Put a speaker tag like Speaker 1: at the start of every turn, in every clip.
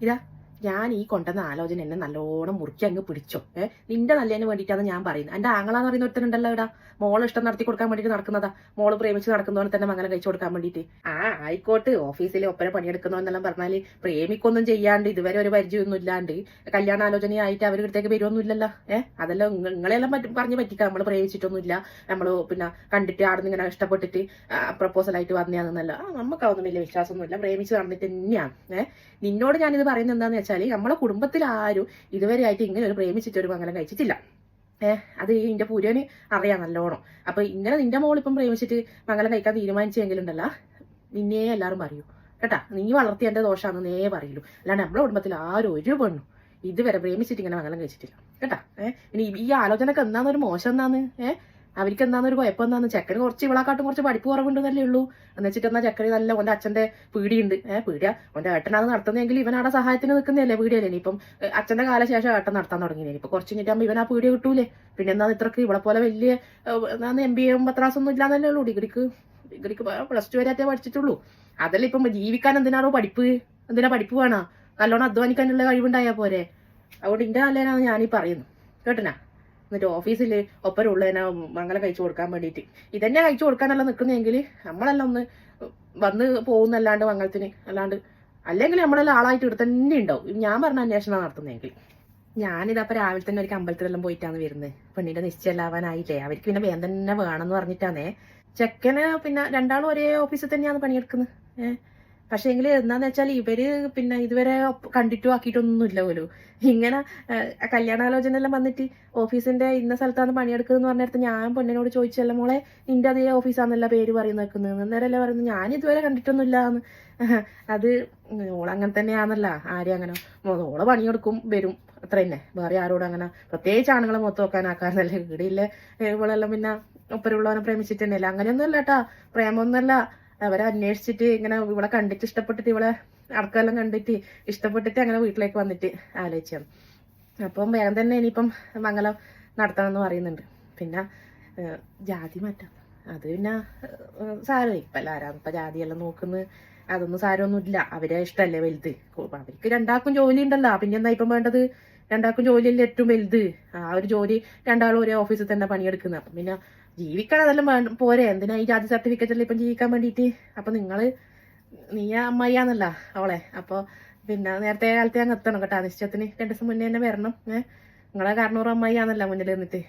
Speaker 1: ഇതാ ഞാൻ ഈ കൊണ്ടുവന്ന ആലോചന എന്നെ നല്ലോണം മുറുക്കി അങ്ങ് പിടിച്ചോ. ഏ നിന്റെ നല്ലതിന് വേണ്ടിയിട്ടാണ് ഞാൻ പറയുന്നത്. എന്റെ ആങ്ങളാന്ന് പറയുന്ന ഒരുത്തനുണ്ടല്ലോ ഇടാ മോൾ ഇഷ്ടം നടത്തി കൊടുക്കാൻ വേണ്ടിയിട്ട് നടക്കുന്നതാ. മോൾ പ്രേമിച്ച് നടക്കുന്നവനെ തന്നെ മംഗലം കഴിച്ചു കൊടുക്കാൻ വേണ്ടിയിട്ട്. ആ ആയിക്കോട്ട്. ഓഫീസിൽ ഒപ്പന പണിയെടുക്കുന്നവെന്നെല്ലാം പറഞ്ഞാൽ പ്രേമിക്കൊന്നും ചെയ്യാണ്ട് ഇതുവരെ ഒരു പരിചയമൊന്നും ഇല്ലാണ്ട് കല്യാണാലോചനയായിട്ട് അവർ വരുമൊന്നും ഇല്ലല്ലോ ഏ അതെല്ലാം നിങ്ങ- നിങ്ങളെല്ലാം പറഞ്ഞ് പറ്റിക്കാം. നമ്മൾ പ്രേമിച്ചിട്ടൊന്നുമില്ല. നമ്മൾ പിന്നെ കണ്ടിട്ട് ആടുന്ന് ഇങ്ങനെ ഇഷ്ടപ്പെട്ടിട്ട് പ്രപ്പോസലായിട്ട് വന്നതാണെന്നല്ല നമുക്ക് അതൊന്നും വലിയ വിശ്വാസമൊന്നുമില്ല. പ്രേമിച്ച് നടന്നിട്ട് തന്നെയാണ്. ഏഹ് നിന്നോട് ഞാനിത് പറയുന്നത് എന്താന്ന് വെച്ചാൽ നമ്മളെ കുടുംബത്തിൽ ആരും ഇതുവരെ ആയിട്ട് ഇങ്ങനെ ഒരു പ്രേമിച്ചിട്ട് ഒരു മംഗലം കഴിച്ചിട്ടില്ല. ഏഹ് അത് നിന്റെ പുരന് അറിയാം നല്ലോണം. അപ്പൊ ഇങ്ങനെ നിന്റെ മോൾ മോളിപ്പം പ്രേമിച്ചിട്ട് മംഗലം കഴിക്കാൻ തീരുമാനിച്ചെങ്കിലുണ്ടല്ല നിന്നെ എല്ലാവരും പറയൂ. കേട്ടാ? നീ വളർത്തിയ എന്റെ ദോഷമാണെന്ന് നേ പറയൂ. അല്ലാണ്ട് നമ്മളെ കുടുംബത്തിൽ ആരും ഒരു പെണ്ണു ഇതുവരെ പ്രേമിച്ചിട്ട് ഇങ്ങനെ മംഗലം കഴിച്ചിട്ടില്ല. കേട്ടാ? ഏഹ് ഇനി ഈ ആലോചനക്ക് എന്താന്നൊരു മോശം എന്നാന്ന് ഏഹ് അവർക്ക് എന്താന്നൊരു കുഴപ്പം എന്താന്ന് ചെക്കന് കുറച്ച് ഇവളെക്കാട്ടും കുറച്ച് പഠിപ്പ് കുറവുണ്ടെന്നല്ലേ ഉള്ളൂ. എന്ന് വെച്ചിട്ട് എന്നാ ചെക്കന് നല്ല ഓന്റെ അച്ഛന്റെ പീടിയുണ്ട്. ഏഹ് പീടിയ. ഓന്റെ ഏട്ടനാണ് നടത്തുന്നതെങ്കിൽ ഇവൻ അവിടെ സഹായത്തിന് നിൽക്കുന്നതല്ലേ പീടിയല്ലേ? ഇനിയിപ്പം അച്ഛന്റെ കാലശേഷം ഏട്ടൻ നടത്താൻ തുടങ്ങിയില്ലേ? ഇനിയിപ്പോ കുറച്ച് കഴിഞ്ഞിട്ടാകുമ്പോൾ ഇവൻ ആ പീടിയ കിട്ടൂലേ? പിന്നെ എന്നാൽ ഇത്രക്ക് ഇവളെ പോലെ വലിയ എന്താണ് എം ബി എ പത്രാസൊന്നും ഇല്ലാന്നല്ലേ ഉള്ളൂ. ഡിഗ്രിക്ക് ഡിഗ്രിക്ക് പ്ലസ് ടു വരെ പഠിച്ചിട്ടുള്ളൂ. അതല്ല ഇപ്പം ജീവിക്കാൻ എന്തിനാണോ പഠിപ്പ്? എന്തിനാ പഠിപ്പ് വേണോ? നല്ലോണം അധ്വാനിക്കാനുള്ള കഴിവുണ്ടായാൽ പോരെ? അതുകൊണ്ട് ഇന്റെ നല്ലതിനാണ് ഞാനീ പറയുന്നു കേട്ടനാ? എന്നിട്ട് ഓഫീസിൽ ഒപ്പരമുള്ളതിനെ മംഗലം കഴിച്ചു കൊടുക്കാൻ വേണ്ടിയിട്ട്. ഇതന്നെ കഴിച്ചു കൊടുക്കാനല്ല നിൽക്കുന്നതെങ്കിൽ നമ്മളെല്ലാം ഒന്ന് വന്ന് പോകുന്നല്ലാണ്ട് മംഗലത്തിന് അല്ലാണ്ട് അല്ലെങ്കിൽ നമ്മളെല്ലാം ആളായിട്ട് ഇവിടെ തന്നെ ഉണ്ടാവും. ഞാൻ പറഞ്ഞ അന്വേഷണം നടത്തുന്നതെങ്കിൽ ഞാനിതപ്പോ രാവിലെ തന്നെ ഒരു അമ്പലത്തിലെല്ലാം പോയിട്ടാണ് വരുന്നത്. പെണ്ണിന്റെ നിശ്ചയമല്ലാവാനായില്ലേ അവർക്ക് പിന്നെ തന്നെ വേണമെന്ന് പറഞ്ഞിട്ടാണേ ചെക്കന് പിന്നെ രണ്ടാളും ഒരേ ഓഫീസിൽ തന്നെയാണ് പണിയെടുക്കുന്നത്. ഏഹ്? പക്ഷേ എങ്കിൽ എന്താന്ന് വെച്ചാൽ ഇവർ പിന്നെ ഇതുവരെ കണ്ടിട്ടും ആക്കിയിട്ടൊന്നും ഇല്ല പോലും. ഇങ്ങനെ കല്യാണാലോചന എല്ലാം വന്നിട്ട് ഓഫീസിന്റെ ഇന്ന സ്ഥലത്താണ് പണിയെടുക്കുന്നത് പറഞ്ഞിടത്ത് ഞാൻ പെണ്ണിനോട് ചോദിച്ചല്ല മോളെ നിന്റെ അതേ ഓഫീസാന്നല്ല പേര് പറയുന്ന നിൽക്കുന്നത് അന്നേരമല്ലേ പറയുന്നത്. ഞാൻ ഇതുവരെ കണ്ടിട്ടൊന്നുമില്ല എന്ന്. അത് ഓളങ്ങനെ തന്നെയാന്നല്ല ആരും അങ്ങനെ. ഓൾ പണിയെടുക്കും വരും. അത്ര തന്നെ. വേറെ ആരോടും അങ്ങനെ. പ്രത്യേകിച്ച് ആണുങ്ങളെ മൊത്തം വെക്കാൻ വീടില്ലേ ഇവളെല്ലാം പിന്നെ ഒപ്പരുള്ളവനെ പ്രേമിച്ചിട്ട് തന്നെയല്ല? അങ്ങനെയൊന്നും അല്ല കേട്ടാ പ്രേമൊന്നുമല്ല അവരെ അന്വേഷിച്ചിട്ട് ഇങ്ങനെ ഇവളെ കണ്ടിട്ട് ഇഷ്ടപ്പെട്ടിട്ട് ഇവളെ അടക്കമെല്ലാം കണ്ടിട്ട് ഇഷ്ടപ്പെട്ടിട്ട് അങ്ങനെ വീട്ടിലേക്ക് വന്നിട്ട് ആലോചിച്ചാണ് അപ്പം വേഗം തന്നെ ഇനിയിപ്പം മംഗലം നടത്തണം എന്ന് പറയുന്നുണ്ട്. പിന്നെ ജാതി മാറ്റാം. അത് പിന്നെ സാരമില്ല. ഇപ്പം എല്ലാവരും ഇപ്പം ജാതിയെല്ലാം നോക്കുന്നത് അതൊന്നും സാരമൊന്നും ഇല്ല അവരെ ഇഷ്ടമല്ലേ വലുത്? അവർക്ക് രണ്ടാൾക്കും ജോലി ഉണ്ടല്ലോ. പിന്നെ എന്താ ഇപ്പം വേണ്ടത്? രണ്ടാൾക്കും ജോലിയല്ലേ ഏറ്റവും വലുത്? ആ ഒരു ജോലി രണ്ടാളും ഒരേ ഓഫീസിൽ തന്നെ പണിയെടുക്കുന്നത്. അപ്പം പിന്നെ ജീവിക്കാൻ അതെല്ലാം വേണ്ട. പോരെ എന്തിനാ ഈ ജാതി സർട്ടിഫിക്കറ്റ് ഇപ്പം ജീവിക്കാൻ വേണ്ടിയിട്ട് അപ്പം നിങ്ങൾ നീ അമ്മയ്യാന്നല്ല അവളെ. അപ്പോൾ പിന്നെ നേരത്തെ കാലത്ത് ഞാൻ എത്തണം കേട്ടോ. നിശ്ചയത്തിന് രണ്ട് ദിവസം മുന്നേ തന്നെ വരണം. ഏഹ് നിങ്ങളെ കാരണൂർ അമ്മയ്യാന്നല്ല മുന്നിൽ നിന്നിട്ട്.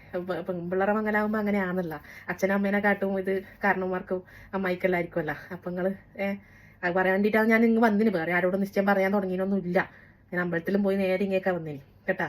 Speaker 1: പെൺപിള്ളേരെ മംഗലാകുമ്പോൾ അങ്ങനെയാണല്ല അച്ഛനും അമ്മേനെ കാട്ടും ഇത് കാരണവന്മാർക്കും അമ്മായിക്കെല്ലായിരിക്കുമല്ല അപ്പം നിങ്ങൾ ഏഹ് അത് പറയാൻ വേണ്ടിയിട്ടാണ് ഞാൻ ഇങ്ങ് വന്നിന്. വേറെ ആരോടും നിശ്ചയം പറയാൻ തുടങ്ങിയൊന്നും ഇല്ല ഞാൻ അമ്പലത്തിലും പോയി നേരെ ഇങ്ങേക്കാ വന്നിന്. കേട്ടാ?